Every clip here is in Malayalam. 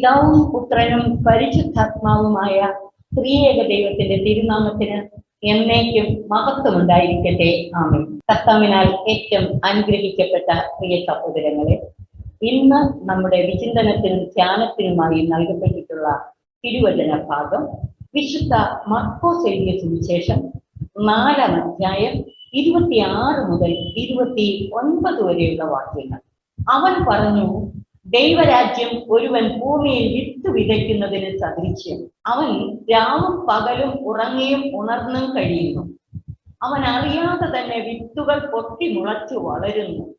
പിതാവും പുത്രനും പരിശുദ്ധാത്മാവുമായ ത്രിയേക ദൈവത്തിന്റെ തിരുനാമത്തിന് എന്നേക്കും മഹത്വമുണ്ടായിരിക്കട്ടെ. ആമേ കർത്താവിനാൽ ഏറ്റവും അനുഗ്രഹിക്കപ്പെട്ട പ്രിയ സഹോദരങ്ങളെ ഇന്ന് നമ്മുടെ വിചിന്തനത്തിനും ധ്യാനത്തിനുമായി നൽകപ്പെട്ടിട്ടുള്ള തിരുവചന ഭാഗം വിശുദ്ധ മർക്കോസ് എഴുതിയ സുവിശേഷം നാലാം അധ്യായം ഇരുപത്തിയാറ് മുതൽ ഇരുപത്തി ഒൻപത് വരെയുള്ള വാക്യങ്ങൾ. അവൻ പറഞ്ഞു ദൈവരാജ്യം ഒരുവൻ ഭൂമിയിൽ വിത്ത് വിതയ്ക്കുന്നതിന് സദൃശ്യം. അവൻ രാവും പകലും ഉറങ്ങിയും ഉണർന്നും കഴിയുന്നു. അവൻ അറിയാതെ തന്നെ വിത്തുകൾ പൊട്ടി മുളച്ചു വളരുന്നു.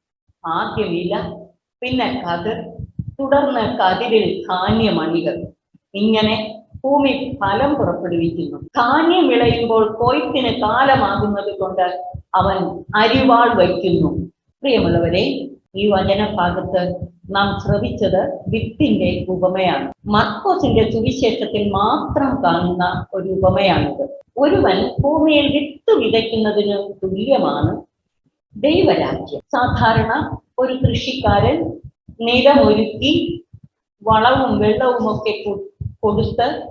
ആദ്യം ഇല പിന്നെ കതിർ തുടർന്ന് കതിരിൽ ധാന്യമണികൾ. ഇങ്ങനെ ഭൂമി ഫലം പുറപ്പെടുവിക്കുന്നു. ധാന്യം വിളയുമ്പോൾ കൊയ്ത്തിന് കാലമാകുന്നത് കൊണ്ട് അവൻ അരിവാൾ വയ്ക്കുന്നു. പ്രിയമുള്ളവരെ ഈ വചനഭാഗത്ത് നാം ശ്രവിച്ചത് വിത്തിന്റെ ഉപമയാണ്. മർക്കോസിന്റെ സുവിശേഷത്തിൽ മാത്രം കാണുന്ന ഒരു ഉപമയാണിത്. ഒരുവൻ ഭൂമിയിൽ വിത്ത് വിതയ്ക്കുന്നതിന് തുല്യമാണ് ദൈവരാജ്യം. സാധാരണ ഒരു കൃഷിക്കാരൻ നിലമൊരുക്കി വളവും വെള്ളവും ഒക്കെ കൊടുത്ത്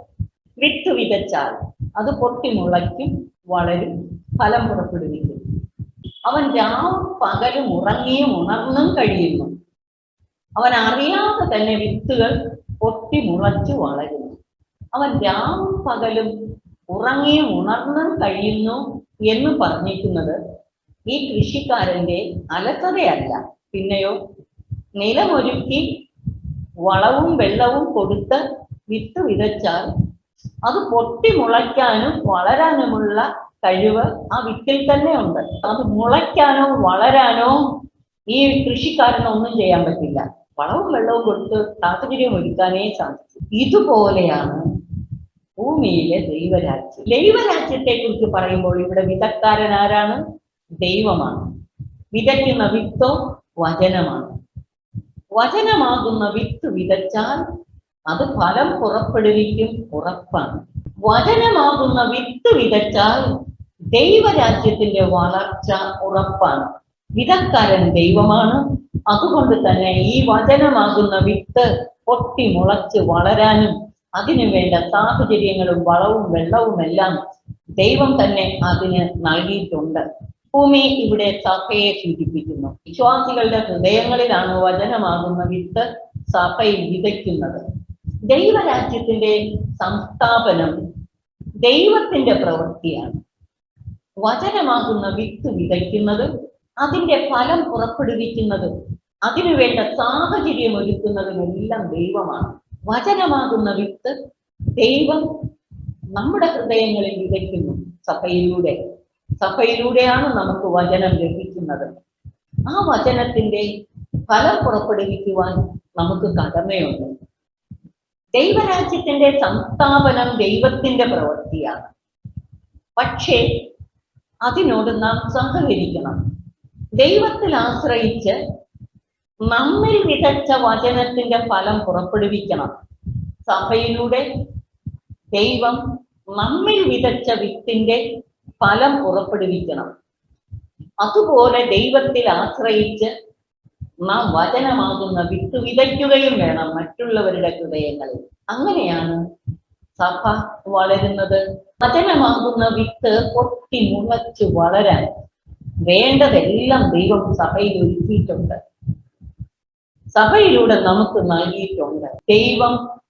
വിത്ത് വിതച്ചാൽ അത് പൊട്ടിമുളയ്ക്കും വളരും ഫലം പുറപ്പെടുവിക്കും. അവൻ രാവും പകലും ഉറങ്ങിയും ഉണർന്നും കഴിയുന്നു. അവൻ അറിയാതെ തന്നെ വിത്തുകൾ പൊട്ടി മുളച്ചു വളരുന്നു. അവൻ രാവും പകലും ഉറങ്ങിയും ഉണർന്നും കഴിയുന്നു എന്ന് പറഞ്ഞിരിക്കുന്നത് ഈ കൃഷിക്കാരന്റെ അലസതയല്ല. പിന്നെയോ നിലമൊരുക്കി വളവും വെള്ളവും കൊടുത്ത് വിത്ത് വിതച്ചാൽ അത് പൊട്ടി മുളയ്ക്കാനും വളരാനുമുള്ള കഴിവ് ആ വിത്തിൽ തന്നെ ഉണ്ട്. അത് മുളയ്ക്കാനോ വളരാനോ ഈ കൃഷിക്കാരനൊന്നും ചെയ്യാൻ പറ്റില്ല. വളവും വെള്ളവും കൊടുത്ത് താത്പര്യം ഒരുക്കാനേ സാധിച്ചു. ഇതുപോലെയാണ് ഭൂമിയിലെ ദൈവരാജ്യം. ദൈവരാജ്യത്തെ കുറിച്ച് പറയുമ്പോൾ ഇവിടെ വിദഗ്ധാരൻ ആരാണ്? ദൈവമാണ്. വിതയ്ക്കുന്ന വിത്തോ വചനമാണ്. വചനമാകുന്ന വിത്ത് വിതച്ചാൽ അത് ഫലം പുറപ്പെടുവിക്കും ഉറപ്പാണ്. വചനമാകുന്ന വിത്ത് വിതച്ചാൽ ദൈവരാജ്യത്തിന്റെ വളർച്ച ഉറപ്പാണ്. വിതക്കാരൻ ദൈവമാണ് അതുകൊണ്ട് തന്നെ ഈ വചനമാകുന്ന വിത്ത് പൊട്ടി മുളച്ച് വളരാനും അതിനു വേണ്ട സാഹചര്യങ്ങളും വളവും വെള്ളവും എല്ലാം ദൈവം തന്നെ അതിന് നൽകിയിട്ടുണ്ട്. ഭൂമി ഇവിടെ സഭയെ സൂചിപ്പിക്കുന്നു. വിശ്വാസികളുടെ ഹൃദയങ്ങളിലാണ് വചനമാകുന്ന വിത്ത് സഭയിൽ വിതയ്ക്കുന്നത്. ദൈവരാജ്യത്തിന്റെ സംസ്ഥാപനം ദൈവത്തിന്റെ പ്രവൃത്തിയാണ്. വചനമാകുന്ന വിത്ത് വിതയ്ക്കുന്നതും അതിന്റെ ഫലം പുറപ്പെടുവിക്കുന്നതും അതിനുവേണ്ട സാഹചര്യം ഒരുക്കുന്നതുമെല്ലാം ദൈവമാണ്. വചനമാകുന്ന വിത്ത് ദൈവം നമ്മുടെ ഹൃദയങ്ങളിൽ വിതയ്ക്കുന്നു സഭയിലൂടെ. സഭയിലൂടെയാണ് നമുക്ക് വചനം ലഭിക്കുന്നത്. ആ വചനത്തിന്റെ ഫലം പുറപ്പെടുവിക്കുവാൻ നമുക്ക് കടമയുണ്ട്. ദൈവരാജ്യത്തിന്റെ സംസ്ഥാപനം ദൈവത്തിന്റെ പ്രവൃത്തിയാണ്. പക്ഷേ അതിനോട് നാം സഹകരിക്കണം. ദൈവത്തിൽ ആശ്രയിച്ച് നമ്മിൽ വിതച്ച വചനത്തിന്റെ ഫലം പുറപ്പെടുവിക്കണം. സഭയിലൂടെ ദൈവം നമ്മിൽ വിതച്ച വിത്തിന്റെ ഫലം പുറപ്പെടുവിക്കണം. അതുപോലെ ദൈവത്തിൽ ആശ്രയിച്ച് നാം വചനമാകുന്ന വിത്ത് വിതയ്ക്കുകയും വേണം മറ്റുള്ളവരുടെ ഹൃദയങ്ങളിൽ. അങ്ങനെയാണ് സഭ വളരുന്നത്. വചനമാകുന്ന വിത്ത് പൊട്ടി മുളച്ചു വളരാൻ വേണ്ടതെല്ലാം ദൈവം സഭയിൽ ഒരുക്കിയിട്ടുണ്ട്. സഭയിലൂടെ നമുക്ക് നൽകിയിട്ടുണ്ട്. ദൈവം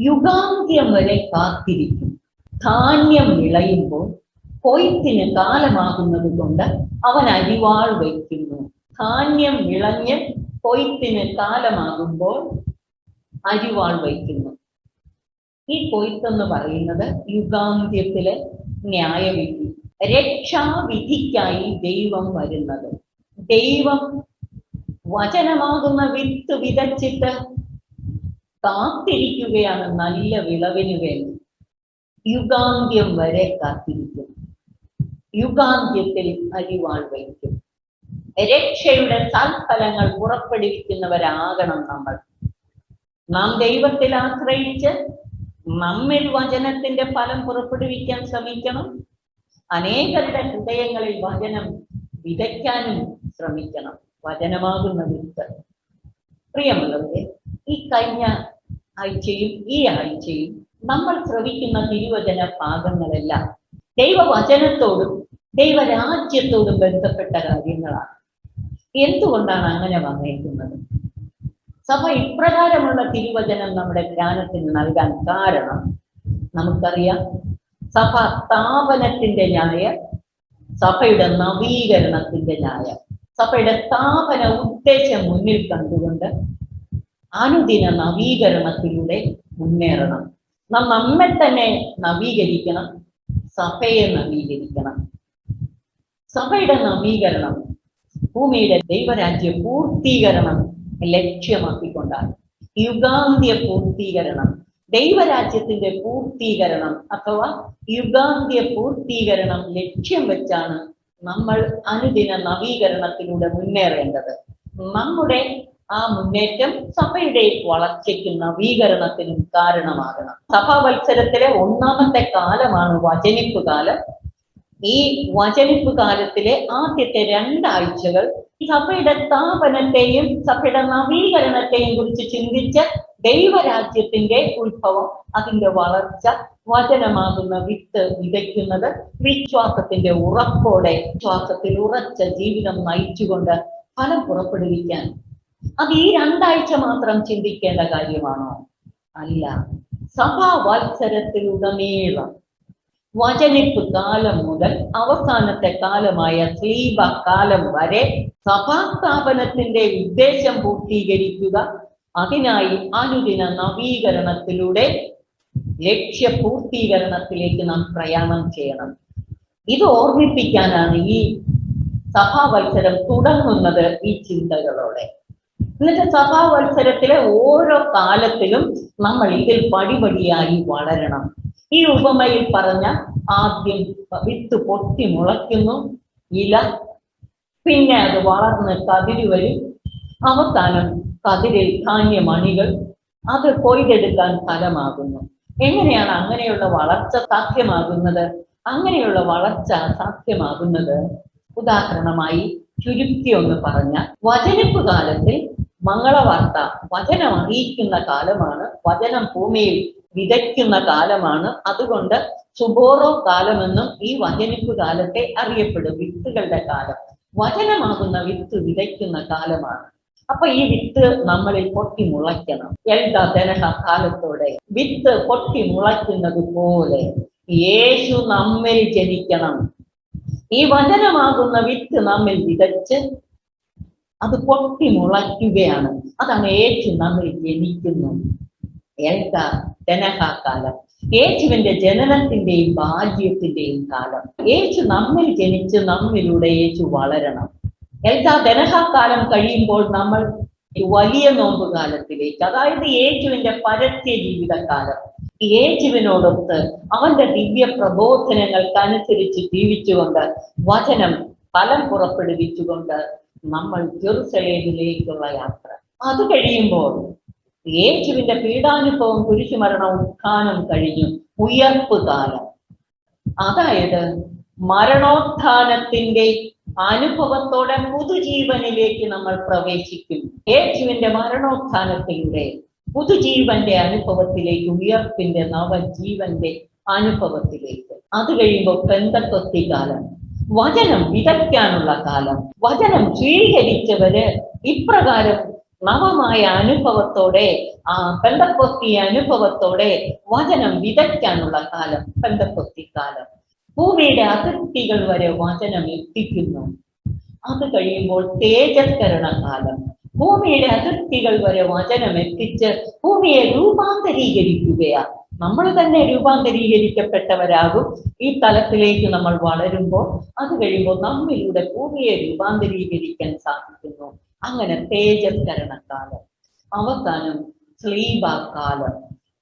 യുഗാന്ത്യം വരെ കാത്തിരിക്കും. ധാന്യം വിളയുമ്പോൾ കൊയ്ത്തിന് കാലമാകുന്നത് കൊണ്ട് അവൻ അരിവാൾ വയ്ക്കുന്നു. ധാന്യം വിളഞ്ഞ് കൊയ്ത്തിന് കാലമാകുമ്പോൾ അരിവാൾ വയ്ക്കുന്നു. ഈ കൊയ്ത്തെന്ന് പറയുന്നത് യുഗാന്ത്യത്തിലെ ന്യായവിധി. രക്ഷാവിധിക്കായി ദൈവം വരുന്നത്. ദൈവം വചനമാകുന്ന വിത്ത് വിതച്ചിട്ട് കാത്തിരിക്കുകയാണ് നല്ല വിളവിന് വേണ്ടി. യുഗാന്ത്യം വരെ കാത്തിരിക്കും. യുഗാന്ത്യത്തിൽ അരിവാൾ വയ്ക്കും. രക്ഷയുടെ സൽഫലങ്ങൾ പുറപ്പെടുവിക്കുന്നവരാകണം നമ്മൾ. നാം ദൈവത്തിൽ ആശ്രയിച്ച് നമ്മിൽ വചനത്തിന്റെ ഫലം പുറപ്പെടുവിക്കാൻ ശ്രമിക്കണം. അനേകരുടെ ഹൃദയങ്ങളിൽ വചനം വിതയ്ക്കാനും ശ്രമിക്കണം. വചനമാകുന്ന വിത്ത് പ്രിയമുള്ളവരെ ഈ കഴിഞ്ഞ ആഴ്ചയും ഈ ആഴ്ചയും നമ്മൾ ശ്രവിക്കുന്ന തിരുവചന ഭാഗങ്ങളെല്ലാം ദൈവവചനത്തോടും ദൈവരാജ്യത്തോടും ബന്ധപ്പെട്ട കാര്യങ്ങളാണ്. എന്തുകൊണ്ടാണ് അങ്ങനെ വന്നേക്കുന്നത്? സഭ ഇപ്രകാരമുള്ള തിരുവചനം നമ്മുടെ ജ്ഞാനത്തിന് നൽകാൻ കാരണം നമുക്കറിയാം സഭ സ്ഥാപനത്തിന്റെ ന്യായം സഭയുടെ നവീകരണത്തിന്റെ ന്യായം. സഭയുടെ സ്ഥാപന ഉദ്ദേശം മുന്നിൽ കണ്ടുകൊണ്ട് അനുദിന നവീകരണത്തിലൂടെ മുന്നേറണം. നാം നമ്മെ തന്നെ നവീകരിക്കണം സഭയെ നവീകരിക്കണം. സഭയുടെ നവീകരണം ഭൂമിയുടെ ദൈവരാജ്യ പൂർത്തീകരണം ലക്ഷ്യമാക്കിക്കൊണ്ടാണ്. യുഗാന്ത്യ പൂർത്തീകരണം ദൈവരാജ്യത്തിന്റെ പൂർത്തീകരണം അഥവാ യുഗാന്ത്യ പൂർത്തീകരണം ലക്ഷ്യം വെച്ചാണ് നമ്മൾ അനുദിന നവീകരണത്തിലൂടെ മുന്നേറേണ്ടത്. നമ്മുടെ ആ മുന്നേറ്റം സഭയുടെ വളർച്ചയ്ക്കും നവീകരണത്തിനും കാരണമാകണം. സഭാവത്സരത്തിലെ ഒന്നാമത്തെ കാലമാണ് വചനിപ്പ് കാലം. ഈ വചനിപ്പ് കാലത്തിലെ ആദ്യത്തെ രണ്ടാഴ്ചകൾ സഭയുടെ സ്ഥാപനത്തെയും സഭയുടെ നവീകരണത്തെയും കുറിച്ച് ചിന്തിച്ച് ദൈവരാജ്യത്തിന്റെ ഉത്ഭവം അതിന്റെ വളർച്ച വചനമാകുന്ന വിത്ത് വിതയ്ക്കുന്നത് വിശ്വാസത്തിന്റെ ഉറപ്പോടെ വിശ്വാസത്തിൽ ഉറച്ച ജീവിതം നയിച്ചുകൊണ്ട് ഫലം പുറപ്പെടുവിക്കാൻ. അത് ഈ രണ്ടാഴ്ച മാത്രം ചിന്തിക്കേണ്ട കാര്യമാണോ? അല്ല. സഭാ വത്സരത്തിലുടനീളം വചനിപ്പ് കാലം മുതൽ അവസാനത്തെ കാലമായ സ്ലീബ കാലം വരെ സഭാസ്ഥാപനത്തിന്റെ ഉദ്ദേശം പൂർത്തീകരിക്കുക അതിനായി അനുദിന നവീകരണത്തിലൂടെ ലക്ഷ്യപൂർത്തീകരണത്തിലേക്ക് നാം പ്രയാണം ചെയ്യണം. ഇത് ഓർമ്മിപ്പിക്കാനാണ് ഈ സഭാവത്സരം തുടങ്ങുന്നത് ഈ ചിന്തകളോടെ. എന്നിട്ട് സഭാവത്സരത്തിലെ ഓരോ കാലത്തിലും നമ്മൾ ഇതിൽ പടിപടിയായി വളരണം. ഈ ഉപമയിൽ പറഞ്ഞ ആദ്യം വിത്ത് പൊട്ടി മുളയ്ക്കുന്നു ഇല പിന്നെ അത് വളർന്ന് കതിരി വരും അവസാനം കതിരിൽ ധാന്യമണികൾ അത് കൊയ്തെടുക്കാൻ ഫലമാകുന്നു. എങ്ങനെയാണ് അങ്ങനെയുള്ള വളർച്ച സാധ്യമാകുന്നത്? അങ്ങനെയുള്ള വളർച്ച സാധ്യമാകുന്നത് ഉദാഹരണമായി ചുരുക്കി ഒന്ന് പറഞ്ഞ വചനിപ്പ് കാലത്തിൽ മംഗളവാർത്ത വചനം അറിയിക്കുന്ന കാലമാണ് വചനം ഭൂമിയിൽ വിതയ്ക്കുന്ന കാലമാണ്. അതുകൊണ്ട് സുബോറോ കാലമെന്നും ഈ വചനിപ്പ് കാലത്തെ അറിയപ്പെടും വിത്തുകളുടെ കാലം. വചനമാകുന്ന വിത്ത് വിതയ്ക്കുന്ന കാലമാണ്. അപ്പൊ ഈ വിത്ത് നമ്മളിൽ പൊട്ടി മുളയ്ക്കണം. എന്താ ദനഹ വിത്ത് പൊട്ടി മുളയ്ക്കുന്നത് പോലെ യേശു നമ്മിൽ ജനിക്കണം. ഈ വചനമാകുന്ന വിത്ത് നമ്മിൽ വിതച്ച് അത് പൊട്ടി മുളയ്ക്കുകയാണ്. അതാണ് യേശു നമ്മിൽ ജനിക്കുന്നു. എന്താ ദനഹ കാലം യേശുവിന്റെ ജനനത്തിന്റെയും ഭാഗ്യത്തിന്റെയും കാലം. യേശു നമ്മിൽ ജനിച്ച് നമ്മിലൂടെ യേശു വളരണം. എല്ലാ ദനഹാക്കാലം കഴിയുമ്പോൾ നമ്മൾ വലിയ നോമ്പ് കാലത്തിലേക്ക് അതായത് യേശുവിന്റെ പരസ്യ ജീവിതകാലം യേശുവിനോടൊത്ത് അവന്റെ ദിവ്യ പ്രബോധനങ്ങൾക്ക് അനുസരിച്ച് ജീവിച്ചുകൊണ്ട് വചനം ഫലം പുറപ്പെടുവിച്ചുകൊണ്ട് നമ്മൾ ജെറുസലേമിലേക്കുള്ള യാത്ര. അത് കഴിയുമ്പോൾ യേശുവിന്റെ പീഡാനുഭവം കുരിശുമരണം ഉത്ഥാനം കഴിഞ്ഞു ഉയർപ്പ് കാലം. അതായത് മരണോത്ഥാനത്തിന്റെ അനുഭവത്തോടെ പുതുജീവനിലേക്ക് നമ്മൾ പ്രവേശിക്കും യേശുവിന്റെ മരണോത്ഥാനത്തിലൂടെ പുതുജീവന്റെ അനുഭവത്തിലേക്ക് ഉയർപ്പിന്റെ നവജീവന്റെ അനുഭവത്തിലേക്ക്. അത് കഴിയുമ്പോൾ പെന്തക്കൊത്തി കാലം വചനം വിതയ്ക്കാനുള്ള കാലം വചനം സ്വീകരിച്ചവര് ഇപ്രകാരം നവമായ അനുഭവത്തോടെ ആ പെന്തക്കൊത്തി അനുഭവത്തോടെ വചനം വിതയ്ക്കാനുള്ള കാലം പെന്തക്കൊത്തി കാലം. ഭൂമിയുടെ അതിർത്തികൾ വരെ വചനം എത്തിക്കുന്നു. അത് കഴിയുമ്പോൾ തേജസ്കരണ കാലം ഭൂമിയുടെ അതിർത്തികൾ വരെ വചനം എത്തിച്ച് ഭൂമിയെ രൂപാന്തരീകരിക്കുകയാണ് നമ്മൾ തന്നെ രൂപാന്തരീകരിക്കപ്പെട്ടവരാകും. ഈ തലത്തിലേക്ക് നമ്മൾ വളരുമ്പോൾ അത് കഴിയുമ്പോൾ നമ്മിലൂടെ ഭൂമിയെ രൂപാന്തരീകരിക്കാൻ സാധിക്കുന്നു. അങ്ങനെ തേജസ്കരണ കാലം അവസാനം സ്ലീബാ കാലം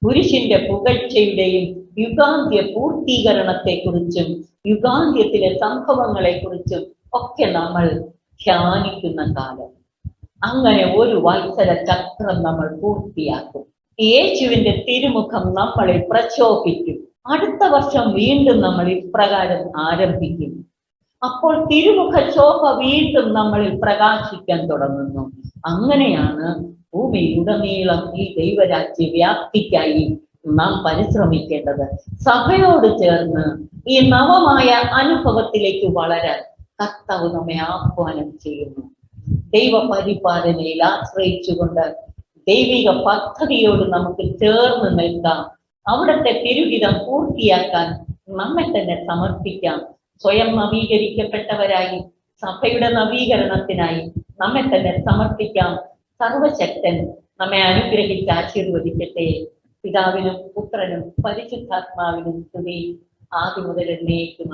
പുരുഷന്റെ പുകഴ്ചയുടെയും യുഗാന്ത്യ പൂർത്തീകരണത്തെക്കുറിച്ചും യുഗാന്ത്യത്തിലെ സംഭവങ്ങളെ കുറിച്ചും ഒക്കെ നമ്മൾ ധ്യാനിക്കുന്ന കാലം. അങ്ങനെ ഒരു വത്സര ചക്രം നമ്മൾ പൂർത്തിയാക്കും. യേശുവിന്റെ തിരുമുഖം നമ്മളെ പ്രചോദിക്കും അടുത്ത വർഷം വീണ്ടും നമ്മൾ ഇപ്രകാരം ആരംഭിക്കും. അപ്പോൾ തിരുമുഖ ശോഭ വീണ്ടും നമ്മളിൽ പ്രകാശിക്കാൻ തുടങ്ങുന്നു. അങ്ങനെയാണ് ഭൂമിയിലുടനീളം ഈ ദൈവരാജ്യ വ്യാപ്തിക്കായി നാം പരിശ്രമിക്കേണ്ടത്. സഭയോട് ചേർന്ന് ഈ നവമായ അനുഭവത്തിലേക്ക് വളരാൻ കർത്താവ് നമ്മെ ആഹ്വാനം ചെയ്യുന്നു. ദൈവ പരിപാലനയിൽ ആശ്രയിച്ചുകൊണ്ട് ദൈവിക പദ്ധതിയോട് നമുക്ക് ചേർന്ന് നിൽക്കാം. അവിടുത്തെ തിരുഹിതം പൂർത്തിയാക്കാൻ നമ്മെ തന്നെ സമർപ്പിക്കാം. സ്വയം നവീകരിക്കപ്പെട്ടവരായി സഭയുടെ നവീകരണത്തിനായി നമ്മെ തന്നെ സമർപ്പിക്കാം. സർവശക്തൻ നമ്മെ അനുഗ്രഹിച്ച് ആശീർവദിക്കട്ടെ. പിതാവിനും പുത്രനും പരിശുദ്ധാത്മാവിനും സ്തുതി ആദ്യ മുതൽ എന്നേക്കും